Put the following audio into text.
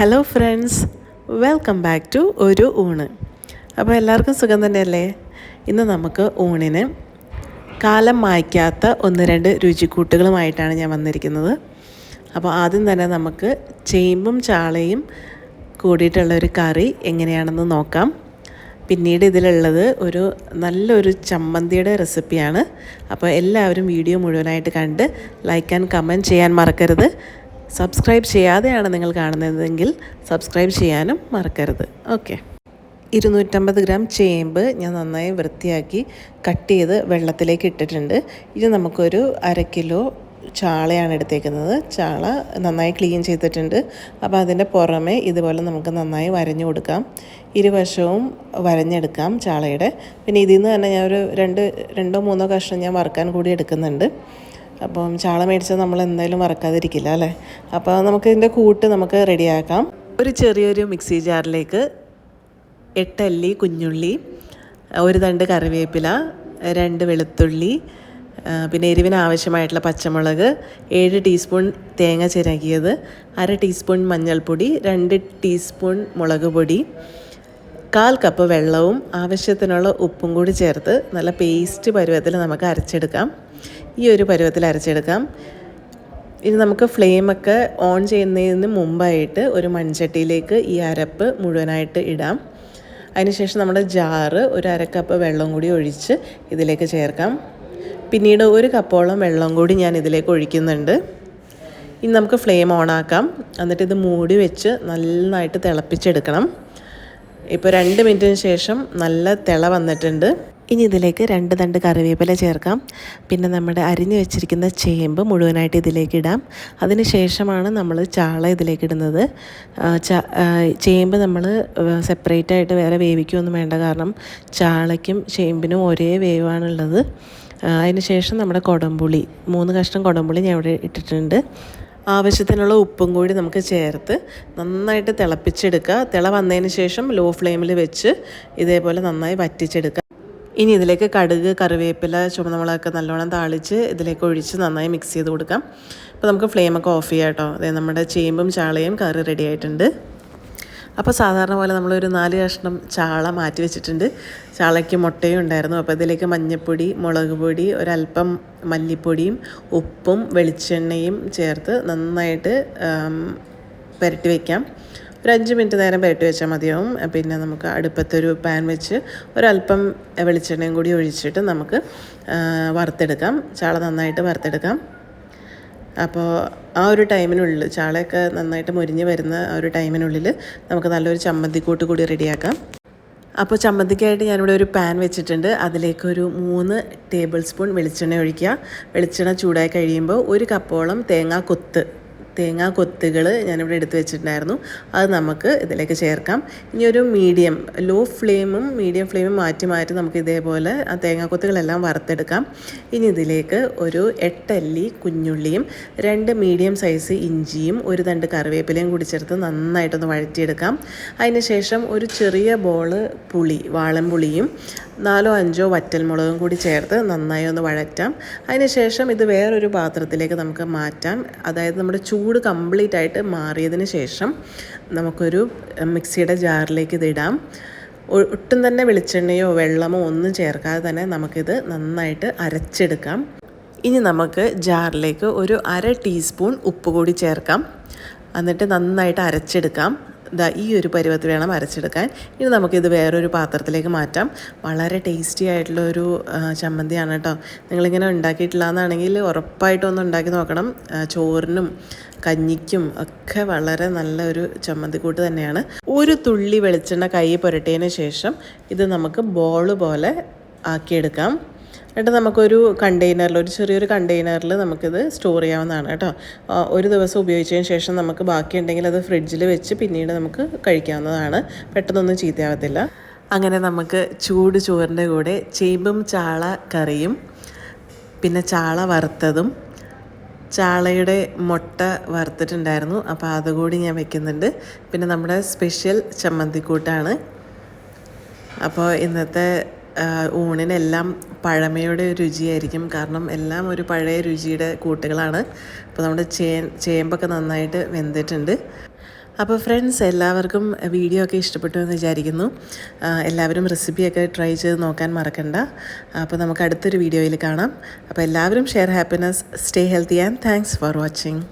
Hello friends welcome back to ഒരു ഊണ്. അപ്പോൾ എല്ലാവർക്കും സുഖം തന്നെയല്ലേ? ഇന്ന് നമുക്ക് ഊണിന് കാലം മായ്ക്കാത്ത ഒന്ന് രണ്ട് രുചിക്കൂട്ടുകളുമായിട്ടാണ് ഞാൻ വന്നിരിക്കുന്നത്. അപ്പോൾ ആദ്യം തന്നെ നമുക്ക് ചേമ്പും ചാളയും കൂടിയിട്ടുള്ള ഒരു കറി എങ്ങനെയാണെന്ന് നോക്കാം. പിന്നീട് ഇതിലുള്ളത് ഒരു നല്ലൊരു ചമ്മന്തിയുടെ റെസിപ്പിയാണ്. അപ്പോൾ എല്ലാവരും വീഡിയോ മുഴുവനായിട്ട് കണ്ട് ലൈക്ക് ആൻഡ് കമന്റ് ചെയ്യാൻ മറക്കരുത്. സബ്സ്ക്രൈബ് ചെയ്യാതെയാണ് നിങ്ങൾ കാണുന്നതെങ്കിൽ സബ്സ്ക്രൈബ് ചെയ്യാനും മറക്കരുത്. ഓക്കെ. ഇരുന്നൂറ്റമ്പത് ഗ്രാം ചേമ്പ് ഞാൻ നന്നായി വൃത്തിയാക്കി കട്ട് ചെയ്ത് വെള്ളത്തിലേക്ക് ഇട്ടിട്ടുണ്ട്. ഇത് നമുക്കൊരു അര കിലോ ചാളയാണ് എടുത്തേക്കുന്നത്. ചാള നന്നായി ക്ലീൻ ചെയ്തിട്ടുണ്ട്. അപ്പോൾ അതിന്റെ പുറമെ ഇതുപോലെ നമുക്ക് നന്നായി വരഞ്ഞു കൊടുക്കാം. ഇരുവശവും വരഞ്ഞെടുക്കാം ചാളയുടെ. പിന്നെ ഇതിൽ നിന്ന് തന്നെ ഞാൻ ഒരു രണ്ട് രണ്ടോ മൂന്നോ കഷ്ണം ഞാൻ വറുക്കാൻ കൂടി എടുക്കുന്നുണ്ട്. അപ്പം ചാള മേടിച്ചാൽ നമ്മൾ എന്തായാലും വറക്കാതിരിക്കില്ല അല്ലേ? അപ്പോൾ നമുക്ക് ഇതിന്റെ കൂട്ട് നമുക്ക് റെഡിയാക്കാം. ഒരു ചെറിയൊരു മിക്സി ജാറിലേക്ക് എട്ടല്ലി കുഞ്ഞുള്ളി ഒരു തണ്ട് കറിവേപ്പില രണ്ട് വെളുത്തുള്ളി പിന്നെ എരിവിന് ആവശ്യമായിട്ടുള്ള പച്ചമുളക് ഏഴ് ടീസ്പൂൺ തേങ്ങ ചിരകിയത് അര ടീസ്പൂൺ മഞ്ഞൾപ്പൊടി രണ്ട് ടീസ്പൂൺ മുളക് പൊടി കാൽ കപ്പ് വെള്ളവും ആവശ്യത്തിനുള്ള ഉപ്പും കൂടി ചേർത്ത് നല്ല പേസ്റ്റ് പരുവത്തിൽ നമുക്ക് അരച്ചെടുക്കാം. ഈ ഒരു പരുവത്തിൽ അരച്ചെടുക്കാം. ഇനി നമുക്ക് ഫ്ലെയിമൊക്കെ ഓൺ ചെയ്യുന്നതിന് മുമ്പായിട്ട് ഒരു മൺചട്ടിയിലേക്ക് ഈ അരപ്പ് മുഴുവനായിട്ട് ഇടാം. അതിനുശേഷം നമ്മുടെ ജാറ് ഒരു അരക്കപ്പ് വെള്ളം കൂടി ഒഴിച്ച് ഇതിലേക്ക് ചേർക്കാം. പിന്നീട് ഒരു കപ്പോളം വെള്ളം കൂടി ഞാൻ ഇതിലേക്ക് ഒഴിക്കുന്നുണ്ട്. ഇനി നമുക്ക് ഫ്ലെയിം ഓണാക്കാം എന്നിട്ട് ഇത് മൂടി വെച്ച് നന്നായിട്ട് തിളപ്പിച്ചെടുക്കണം. ഇപ്പോൾ രണ്ട് മിനിറ്റിന് ശേഷം നല്ല തിള വന്നിട്ടുണ്ട്. ഇനി ഇതിലേക്ക് രണ്ട് തണ്ട് കറിവേപ്പില ചേർക്കാം. പിന്നെ നമ്മുടെ അരിഞ്ഞു വെച്ചിരിക്കുന്ന ചേമ്പ് മുഴുവനായിട്ട് ഇതിലേക്ക് ഇടാം. അതിന് ശേഷമാണ് നമ്മൾ ചാള ഇതിലേക്ക് ഇടുന്നത്. ചേമ്പ് നമ്മൾ സെപ്പറേറ്റ് ആയിട്ട് വേറെ വേവിക്കുകയൊന്നും വേണ്ട കാരണം ചാളയ്ക്കും ചേമ്പിനും ഒരേ വേവാണുള്ളത്. അതിന് ശേഷം നമ്മുടെ കൊടംപുളി മൂന്ന് കഷ്ണം കൊടംപുളി ഞാൻ ഇവിടെ ഇട്ടിട്ടുണ്ട്. ആവശ്യത്തിനുള്ള ഉപ്പും കൂടി നമുക്ക് ചേർത്ത് നന്നായിട്ട് തിളപ്പിച്ചെടുക്കുക. തിള വന്നതിന് ശേഷം ലോ ഫ്ലെയിമിൽ വെച്ച് ഇതേപോലെ നന്നായി വറ്റിച്ചെടുക്കുക. ഇനി ഇതിലേക്ക് കടുക് കറിവേപ്പില ചുമന്നമുളകൊക്കെ നല്ലോണം താളിച്ച് ഇതിലേക്ക് ഒഴിച്ച് നന്നായി മിക്സ് ചെയ്ത് കൊടുക്കാം. അപ്പോൾ നമുക്ക് ഫ്ലെയിമൊക്കെ ഓഫ് ചെയ്യാം കേട്ടോ. അതായത് നമ്മുടെ ചേമ്പും ചാളയും കറി റെഡി ആയിട്ടുണ്ട്. അപ്പോൾ സാധാരണ പോലെ നമ്മളൊരു നാല് കഷ്ണം ചാള മാറ്റി വെച്ചിട്ടുണ്ട്. ചാളയ്ക്ക് മുട്ടയും ഉണ്ടായിരുന്നു. അപ്പോൾ ഇതിലേക്ക് മഞ്ഞൾപ്പൊടി മുളക് പൊടി ഒരല്പം മല്ലിപ്പൊടിയും ഉപ്പും വെളിച്ചെണ്ണയും ചേർത്ത് നന്നായിട്ട് പുരട്ടി വയ്ക്കാം ഒരു അഞ്ച് മിനിറ്റ് നേരം പുരട്ടി വെച്ചാൽ മതിയാവും. പിന്നെ നമുക്ക് അടുപ്പത്തൊരു പാൻ വെച്ച് ഒരല്പം വെളിച്ചെണ്ണയും കൂടി ഒഴിച്ചിട്ട് നമുക്ക് വറുത്തെടുക്കാം. ചാള നന്നായിട്ട് വറുത്തെടുക്കാം. അപ്പോൾ ആ ഒരു ടൈമിനുള്ളിൽ ചാളയൊക്കെ നന്നായിട്ട് മുരിഞ്ഞ് വരുന്ന ആ ഒരു ടൈമിനുള്ളിൽ നമുക്ക് നല്ലൊരു ചമ്മന്തിക്കൂട്ട് കൂടി റെഡിയാക്കാം. അപ്പോൾ ചമ്മന്തിക്കായിട്ട് ഞാനിവിടെ ഒരു പാൻ വെച്ചിട്ടുണ്ട്. അതിലേക്കൊരു മൂന്ന് ടേബിൾ സ്പൂൺ വെളിച്ചെണ്ണ ഒഴിക്കുക. വെളിച്ചെണ്ണ ചൂടായി കഴിയുമ്പോൾ ഒരു കപ്പോളം തേങ്ങാ കൊത്ത് തേങ്ങാ കൊത്തുകൾ ഞാനിവിടെ എടുത്തു വെച്ചിട്ടുണ്ടായിരുന്നു. അത് നമുക്ക് ഇതിലേക്ക് ചേർക്കാം. ഇനി ഒരു മീഡിയം ലോ ഫ്ലെയിമും മീഡിയം ഫ്ലെയിമും മാറ്റി മാറ്റി നമുക്ക് ഇതേപോലെ ആ തേങ്ങാ കൊത്തുകളെല്ലാം വറുത്തെടുക്കാം. ഇനി ഇതിലേക്ക് ഒരു എട്ടല്ലി കുഞ്ഞുള്ളിയും രണ്ട് മീഡിയം സൈസ് ഇഞ്ചിയും ഒരു തണ്ട് കറിവേപ്പിലയും കൂടി ചേർത്ത് നന്നായിട്ടൊന്ന് വഴറ്റിയെടുക്കാം. അതിന് ശേഷം ഒരു ചെറിയ ബോൾ പുളി വാളൻപുളിയും നാലോ അഞ്ചോ വറ്റൽമുളകും കൂടി ചേർത്ത് നന്നായി ഒന്ന് വഴറ്റാം. അതിനുശേഷം ഇത് വേറൊരു പാത്രത്തിലേക്ക് നമുക്ക് മാറ്റാം. അതായത് നമ്മുടെ ചൂട് കംപ്ലീറ്റ് ആയിട്ട് മാറിയതിന് ശേഷം നമുക്കൊരു മിക്സിയുടെ ജാറിലേക്ക് ഇത് ഇടാം. ഒട്ടും തന്നെ വെളിച്ചെണ്ണയോ വെള്ളമോ ഒന്നും ചേർക്കാതെ തന്നെ നമുക്കിത് നന്നായിട്ട് അരച്ചെടുക്കാം. ഇനി നമുക്ക് ജാറിലേക്ക് ഒരു അര ടീസ്പൂൺ ഉപ്പ് കൂടി ചേർക്കാം. എന്നിട്ട് നന്നായിട്ട് അരച്ചെടുക്കാം. ഇതാ ഈ ഒരു പരുവത്തിൽ വേണം അരച്ചെടുക്കാൻ. ഇനി നമുക്കിത് വേറൊരു പാത്രത്തിലേക്ക് മാറ്റാം. വളരെ ടേസ്റ്റി ആയിട്ടുള്ള ഒരു ചമ്മന്തിയാണ് കേട്ടോ. നിങ്ങളിങ്ങനെ ഉണ്ടാക്കിയിട്ടില്ല എന്നാണെങ്കിൽ ഉറപ്പായിട്ടും ഒന്ന് ഉണ്ടാക്കി നോക്കണം. ചോറിനും കഞ്ഞിക്കും ഒക്കെ വളരെ നല്ലൊരു ചമ്മന്തിക്കൂട്ട് തന്നെയാണ്. ഒരു തുള്ളി വെളിച്ചെണ്ണ കൈ പുരട്ടിയതിന് ശേഷം ഇത് നമുക്ക് ബോൾ പോലെ ആക്കിയെടുക്കാം. എന്നിട്ട് നമുക്കൊരു കണ്ടെയ്നറിൽ ഒരു ചെറിയൊരു കണ്ടെയ്നറിൽ നമുക്കിത് സ്റ്റോർ ചെയ്യാവുന്നതാണ് കേട്ടോ. ഒരു ദിവസം ഉപയോഗിച്ചതിന് ശേഷം നമുക്ക് ബാക്കിയുണ്ടെങ്കിൽ അത് ഫ്രിഡ്ജിൽ വെച്ച് പിന്നീട് നമുക്ക് കഴിക്കാവുന്നതാണ്. പെട്ടെന്നൊന്നും ചീത്തയാവത്തില്ല. അങ്ങനെ നമുക്ക് ചൂട് ചോറിന്റെ കൂടെ ചേമ്പും ചാള കറിയും പിന്നെ ചാള വറുത്തതും ചാളയുടെ മുട്ട വറുത്തിട്ടുണ്ടായിരുന്നു. അപ്പോൾ അതുകൂടി ഞാൻ വെക്കുന്നുണ്ട്. പിന്നെ നമ്മുടെ സ്പെഷ്യൽ ചമ്മന്തിക്കൂട്ടാണ്. അപ്പോൾ ഇന്നത്തെ ഊണിനെല്ലാം പഴമയുടെ രുചിയായിരിക്കും. കാരണം എല്ലാം ഒരു പഴയ രുചിയുടെ കൂട്ടുകളാണ്. അപ്പോൾ നമ്മുടെ ചേ ചേമ്പൊക്കെ നന്നായിട്ട് വെന്തിട്ടുണ്ട്. അപ്പോൾ ഫ്രണ്ട്സ് എല്ലാവർക്കും വീഡിയോ ഒക്കെ ഇഷ്ടപ്പെട്ടു എന്ന് വിചാരിക്കുന്നു. എല്ലാവരും റെസിപ്പിയൊക്കെ ട്രൈ ചെയ്ത് നോക്കാൻ മറക്കണ്ട. അപ്പോൾ നമുക്ക് അടുത്തൊരു വീഡിയോയിൽ കാണാം. അപ്പോൾ എല്ലാവരും share happiness stay healthy and thanks for watching.